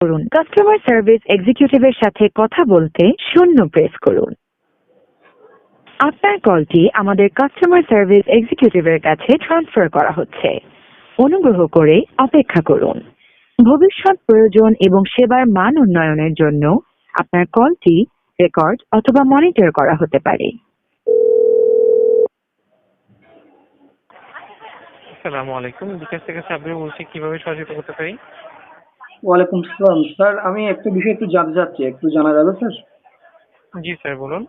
করুন। Customer service এক্সিকিউটিভের সাথে কথা বলতে শূন্য প্রেস করুন। আপনার কলটি আমাদের কাস্টমার সার্ভিস এক্সিকিউটিভের কাছে ট্রান্সফার করা হচ্ছে। অনুগ্রহ করে অপেক্ষা করুন। ভবিষ্যৎ প্রয়োজন এবং সেবার মান উন্নয়নের জন্য আপনার কলটি রেকর্ড অথবা মনিটর করা হতে পারে। আসসালামু আলাইকুম। বিকাশ থেকে সাব্বির বলছি, কীভাবে সহযোগিতা করতে পারি? ওয়ালাইকুম সালাম স্যার আমি একটা বিষয় একটু জানতে চাচ্ছি একটু জানা যাবে স্যার? জি স্যার বলুন।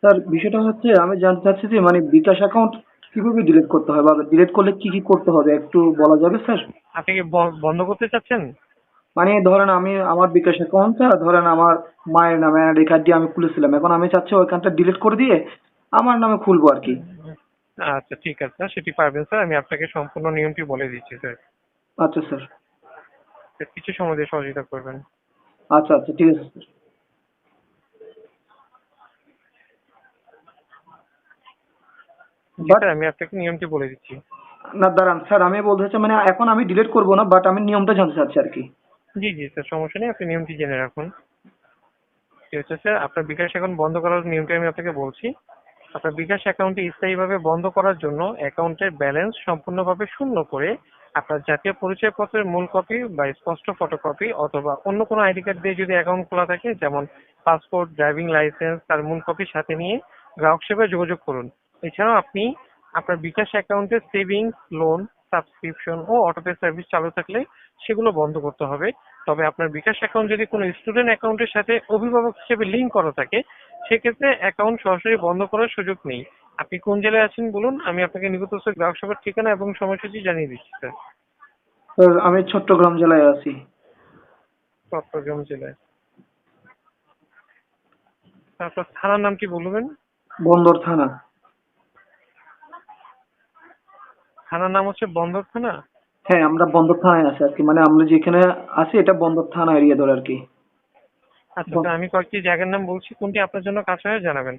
স্যার বিষয়টা হচ্ছে আমি জানতে চাচ্ছি যে মানে বিকাশ অ্যাকাউন্ট কীভাবে ডিলিট করতে হয় বা ডিলিট করলে কি কি করতে হবে একটু বলা যাবে স্যার? আপনি কি বন্ধ করতে চাচ্ছেন? মানে ধরেন আমি আমার বিকাশ অ্যাকাউন্টটা ধরেন আমার মায়ের নামে কার্ড দিয়ে আমি খুলেছিলাম এখন আমি চাচ্ছি ওইখানটা ডিলিট করে দিয়ে আমার নামে খুলবো আর কি। আচ্ছা ঠিক আছে স্যার সেটি পারবেন স্যার আমি আপনাকে সম্পূর্ণ নিয়মটি বলে দিচ্ছি স্যার। আচ্ছা স্যার, কিছু সময় দিয়ে সহযোগিতা করবেন। আচ্ছা আচ্ছা ঠিক আছে স্যার। আমি আপনাকে নিয়মটি বলে দিচ্ছি। না দাঁড়ান স্যার আমি বলতে চাচ্ছি মানে এখন আমি ডিলিট করব না বাট আমি নিয়মটা জানতে চাচ্ছি আর কি। জি জি স্যার সমস্যা নেই আপনি নিয়মটি জেনে রাখুন। ঠিক আছে স্যার আপনার বিকাশ অ্যাকাউন্ট বন্ধ করার নিয়মটি আমি আপনাকে বলছি। আপনার বিকাশ অ্যাকাউন্টটি স্থায়ীভাবে বন্ধ করার জন্য অ্যাকাউন্টের ব্যালেন্স সম্পূর্ণভাবে শূন্য করে আপনার জাতীয় পরিচয়পত্রের মূল কপি বা স্পষ্ট ফটোকপি অথবা অন্য কোনো আইডি কার্ড দিয়ে যদি অ্যাকাউন্ট খোলা থাকে, যেমন পাসপোর্ট ড্রাইভিং লাইসেন্স তার মূল কপি সাথে নিয়ে গ্রাহক সেবায় যোগাযোগ করুন। এছাড়াও আপনি আপনার বিকাশ অ্যাকাউন্টে সেভিংস লোন সাবস্ক্রিপশন ও অটোপে সার্ভিস চালু থাকলে সেগুলো বন্ধ করতে হবে। তবে আপনার বিকাশ অ্যাকাউন্ট যদি কোনো স্টুডেন্ট অ্যাকাউন্টের সাথে অভিভাবক হিসেবে লিঙ্ক করা থাকে, সেক্ষেত্রে অ্যাকাউন্ট সরাসরি বন্ধ করার সুযোগ নেই। আপনি কোন জেলায় আছেন বলুন? আমি আপনাকে নিকটস্থ গ্রাহক সেবার ঠিকানা এবং সময়সূচি জানিয়ে দিচ্ছি স্যার। স্যার আমি চট্টগ্রাম জেলায় আছি। চট্টগ্রাম জেলায়। তারপর থানার নাম কি বলবেন? বন্দর থানা। থানার নাম হচ্ছে বন্দর থানা? হ্যাঁ আমরা বন্দর থানায় আছি আর কি মানে আমরা যেখানে আছি এটা বন্দর থানা এরিয়া ধরে আর কি আচ্ছা আমি কয়েকটি জায়গার নাম বলছি। কোনটি আপনার জন্য কাছে হয় জানাবেন?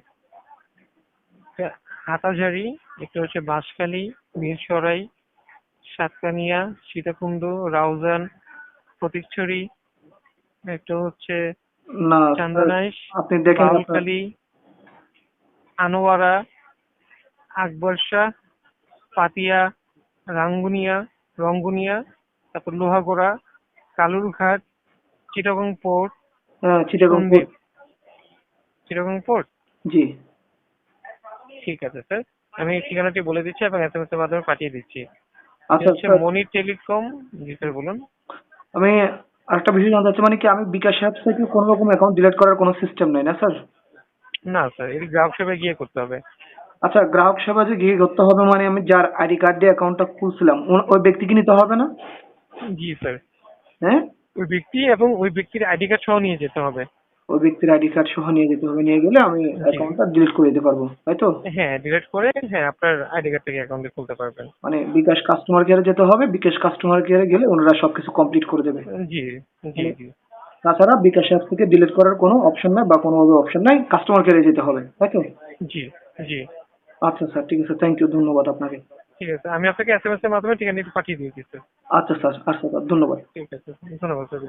হাটাঝারি একটা হচ্ছে বাঁশখালী মিরসরাই সাতকানিয়া সীতাকুণ্ড রাউজান প্রতীকছড়ি একটা হচ্ছে না চান্দনাইশ আপনি দেখেন বাউলখালী আনোয়ারা আকবরশা পাতিয়া রাঙ্গুনিয়া রঙ্গুনিয়া তারপর লোহাগোড়া কালুরঘাট চিটাগং পোর্ট হ্যাঁ চিটাগং সন্দ্বীপ চিটাগং পোর্ট? জি। ঠিক আছে স্যার। আমি ঠিকানাটি বলে দিচ্ছি এবং এস এম এস এর মাধ্যমে পাঠিয়ে দিচ্ছি। আচ্ছা হচ্ছে স্যার। মনি টেলিকম। জি স্যার বলুন। আমি আরেকটা বিষয় জানতে চাচ্ছি মানে কি আমি বিকাশ অ্যাপ থেকে কোনো রকম অ্যাকাউন্ট ডিলিট করার কোনো সিস্টেম নেই না স্যার? না স্যার এটি গ্রাহক সেবায় গিয়ে করতে হবে। আচ্ছা গ্রাহক সেবা যে গিয়ে করতে হবে মানে আমি যার আইডি কার্ড দিয়ে অ্যাকাউন্টটা খুলছিলাম ও- ওই ব্যক্তিকে নিতে হবে না? জি স্যার। হ্যাঁ? ওই ব্যক্তি এবং ওই ব্যক্তির আইডি কার্ড সহ নিয়ে যেতে হবে। ওই ব্যক্তির আইডি কার্ড সহ নিয়ে যেতে হবে। নিয়ে গেলে আমি অ্যাকাউন্টটা ডিলিট করে দিতে পারব। তাই তো? হ্যাঁ ডিলিট করে হ্যাঁ আপনার আইডি কার্ড থেকে অ্যাকাউন্টে খুলতে পারবেন। মানে বিকাশ কাস্টমার কেয়ারে যেতে হবে বিকাশ কাস্টমার কেয়ারে গেলে ওনারা সবকিছু কমপ্লিট করে দেবে। জি জি জি। তাছাড়া বিকাশ অ্যাপ থেকে ডিলিট করার কোনো অপশন নাই বা কোনো অপশন নাই কাস্টমার কেয়ারে যেতে হবে তাই তো? জি জি। আচ্ছা স্যার ঠিক আছে থ্যাংক ইউ ধন্যবাদ আপনাকে। ঠিক আছে আমি আপনাকে এস এম এস এর মাধ্যমে ঠিকানাটি পাঠিয়ে দিয়েছি স্যার। আচ্ছা স্যার আচ্ছা স্যার ধন্যবাদ। ঠিক আছে ধন্যবাদ স্যার